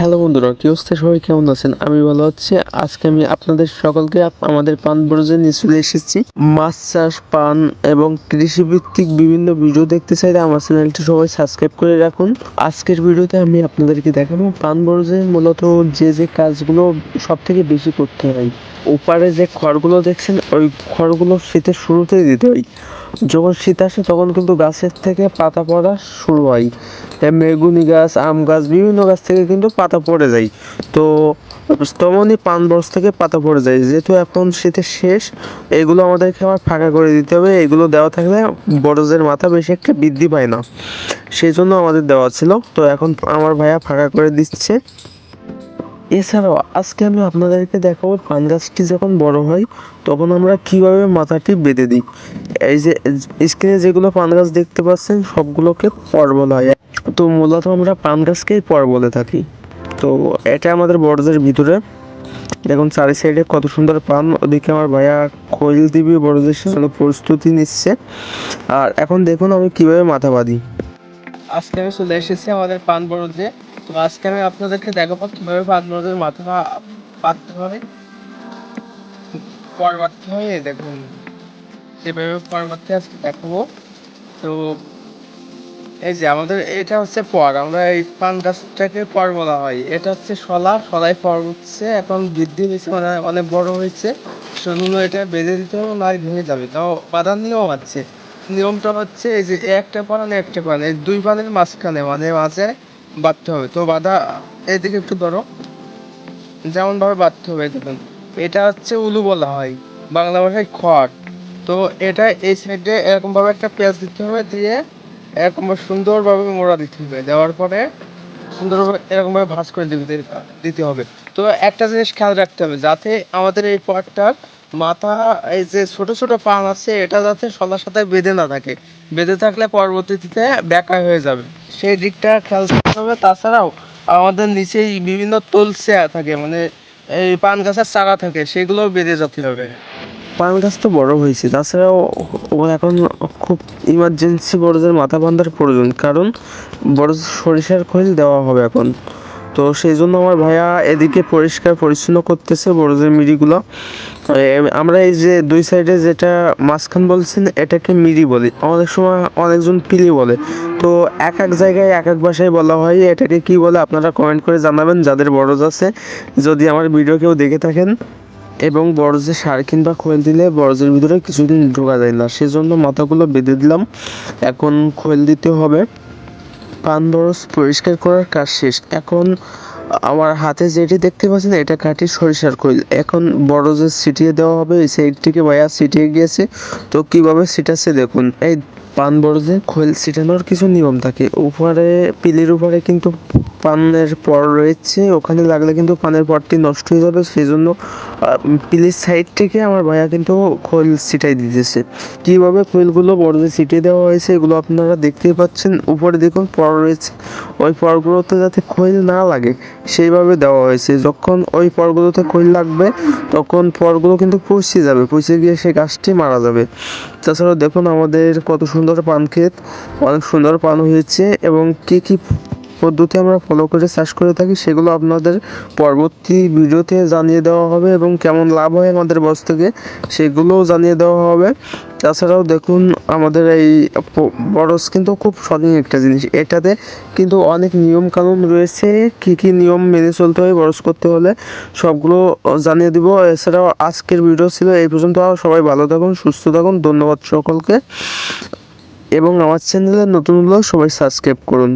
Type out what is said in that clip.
Hello বন্ধুরা, কি অবস্থা? সবাই কেমন আছেন? আমি ভালো আছি। আজকে আমি আপনাদের সকলকে আমাদের পান বরজে নিয়ে চলে এসেছি। মাছ চাষ, পান এবং কৃষিভিত্তিক বিভিন্ন ভিডিও দেখতে চাইলে আমার চ্যানেলটি সবাই সাবস্ক্রাইব করে রাখুন। আজকের ভিডিওতে আমি আপনাদেরকে দেখাবো পান বরজে মূলত যে যে কাজগুলো সব থেকে বেশি করতে হয়। ওপারে যে খড়গুলো দেখছেন, ওই খড়গুলো শীতের শুরুতেই দিতে হয়। যখন শীত আসে, তখন কিন্তু গাছের থেকে পাতা পড়া শুরু হয়। মেগুনি গাছ, আম গাছ, বিভিন্ন গাছ থেকে কিন্তু পাতা পড়ে যায়। তো তেমনই পান বরজ থেকে পাতা পড়ে যায়। যেহেতু এখন শীতের শেষ, এগুলো আমাদেরকে আবার ফাঁকা করে দিতে হবে। এগুলো দেওয়া থাকলে বরজের মাথা বেশি একটা বৃদ্ধি পায় না। সেই জন্য আমাদের দেওয়া ছিল। তো এখন আমার ভাইয়া ফাঁকা করে দিচ্ছে। এছাড়াও আজকে আমি আপনাদেরকে দেখাবো পান গাছটি যখন বড় হয়, তখন আমরা কীভাবে মাথাটি বেঁধে দিই। এই যে স্ক্রিনে যেগুলো পান গাছ দেখতে পাচ্ছেন, সবগুলোকে পর বলা হয়। তো মূলত আমরা পান গাছকেই পর বলে থাকি। তো এটা আমাদের বড়দের ভিতরে। দেখুন, চারি সাইডে কত সুন্দর পান ওদিকে আমার ভাইয়া খৈল দিবি বড়দের জন্য প্রস্তুতি নিচ্ছে। আর এখন দেখুন আমি কীভাবে মাথা বাঁধি। আজকে আমি চলে এসেছি আমাদের পান বরজে তো আজকে আমি আপনাদেরকে দেখাবো কীভাবে পান বরজের মাথা বাঁধতে হবে। পর বাঁধতে এই দেখুন। সেভাবে পর আজকে দেখাবো। তো এই যে আমাদের এটা হচ্ছে পর, আমরা এই পান গাছটাকে পর বলা হয়। এটা হচ্ছে শলা শলাই পর হচ্ছে এখন বৃদ্ধি হয়েছে মানে অনেক বড় হয়েছে। সেজন্য এটা বেঁধে দিতে হবে না ভেঙে যাবে। তাও বাঁধার নিয়ম আছে। নিয়মটা হচ্ছে এই যে একটা পান একটা পান এই দুই পানের মাঝখানে মানে মাঝে বাঁধতে হবে। তো বাঁধা এদিকে একটু ধরো। যেমন ভাবে বাঁধতে হবে দেখুন। এটা হচ্ছে উলু বলা হয়, বাংলা ভাষায় খড়। তো এটা এই সাইডে এরকম ভাবে একটা পেঁয়াজ দিতে হবে, দিয়ে এরকম ভাবে সুন্দরভাবে মোড়া দিতে হবে। দেওয়ার পরে সুন্দরভাবে এরকম ভাবে ভাঁজ করে দিতে দিতে হবে। তো একটা জিনিস খেয়াল রাখতে হবে, যাতে আমাদের এই পটটার মাথা, এই যে ছোট ছোট পান আছে, এটা যাতে সবার সাথে বেঁধে না থাকে। বেঁধে থাকলে পরবর্তীতে বেঁকা হয়ে যাবে। সেই দিকটা খেয়াল রাখতে হবে। তাছাড়াও আমাদের নিচেই বিভিন্ন তলসে থাকে মানে এই পান গাছের চারা থাকে সেগুলো বেঁধে যেতে হবে। পান গাছ তো বড় হয়েছে। তাছাড়াও ও এখন খুব ইমার্জেন্সি বড়দের মাথা বাঁধার প্রয়োজন, কারণ বড় সরিষার খৈল দেওয়া হবে এখন। তো সেই জন্য আমার ভাইয়া এদিকে পরিষ্কার পরিচ্ছন্ন করতেছে বড়দের মিরিগুলো আমরা এই যে দুই সাইডে যেটা মাঝখান বলছেন, এটাকে মিরি বলি। অনেক সময় অনেকজন পিলি বলে। তো এক এক জায়গায় এক এক ভাষায় বলা হয়, এটাকে কি বলে আপনারা কমেন্ট করে জানাবেন, যাদের বড়জ আছে। যদি আমার ভিডিও কেউ দেখে থাকেন। এবং বরজে সার কিংবা খোল দিলে বরজের ভিতরে কিছুদিন ঢোকা যায় না। সেজন্য মাথাগুলো বেঁধে দিলাম। এখন খোল দিতে হবে। পান বরজ পরিষ্কার করার কাজ শেষ। এখন আমার হাতে যেটি দেখতে পাচ্ছেন, এটা কাটি সরিষার খৈল। এখন বরজে ছিটিয়ে দেওয়া হবে। এই সাইড থেকে ভাইয়া ছিটিয়ে গিয়েছে। তো কীভাবে ছিটাচ্ছে দেখুন। এই পান বরজে খৈল ছিটানোর কিছু নিয়ম থাকে। উপরে, পিলির উপরে কিন্তু পানের পর রয়েছে, ওখানে লাগলে কিন্তু পানের পরটি নষ্ট হয়ে যাবে সেই জন্য পিলির সাইড থেকে আমার ভাইয়া কিন্তু খৈল ছিটাই দিতেছে। কীভাবে খৈলগুলো বড়দের ছিটিয়ে দেওয়া হয়েছে, এগুলো আপনারা দেখতেই পাচ্ছেন। উপরে দেখুন, পর রয়েছে। ওই পরগুলোতে যাতে খৈল না লাগে সেইভাবে দেওয়া হয়েছে। যখন ওই পরগুলোতে খৈল লাগবে, তখন পরগুলো কিন্তু পচে যাবে। পচে গিয়ে সেই গাছটি মারা যাবে। তাছাড়াও দেখুন আমাদের কত সুন্দর পান ক্ষেত অনেক সুন্দর পান হয়েছে এবং কী কী পদ্ধতি আমরা ফলো করে চাষ করে থাকি, সেগুলো আপনাদের পরবর্তী ভিডিওতে জানিয়ে দেওয়া হবে এবং কেমন লাভ হয় আমাদের বস থেকে সেগুলোও জানিয়ে দেওয়া হবে। তাছাড়াও দেখুন, আমাদের এই বরস কিন্তু খুব স্বাধীন একটা জিনিস। এটাতে কিন্তু অনেক নিয়ম কানুন রয়েছে, কি কি নিয়ম মেনে চলতে হয় বরস করতে হলে, সবগুলো জানিয়ে দিব। এছাড়াও আজকের ভিডিও ছিল এই পর্যন্ত। সবাই ভালো থাকুন, সুস্থ থাকুন, ধন্যবাদ সকলকে। এবং আমার চ্যানেলে নতুন হলেও সবাই সাবস্ক্রাইব করুন।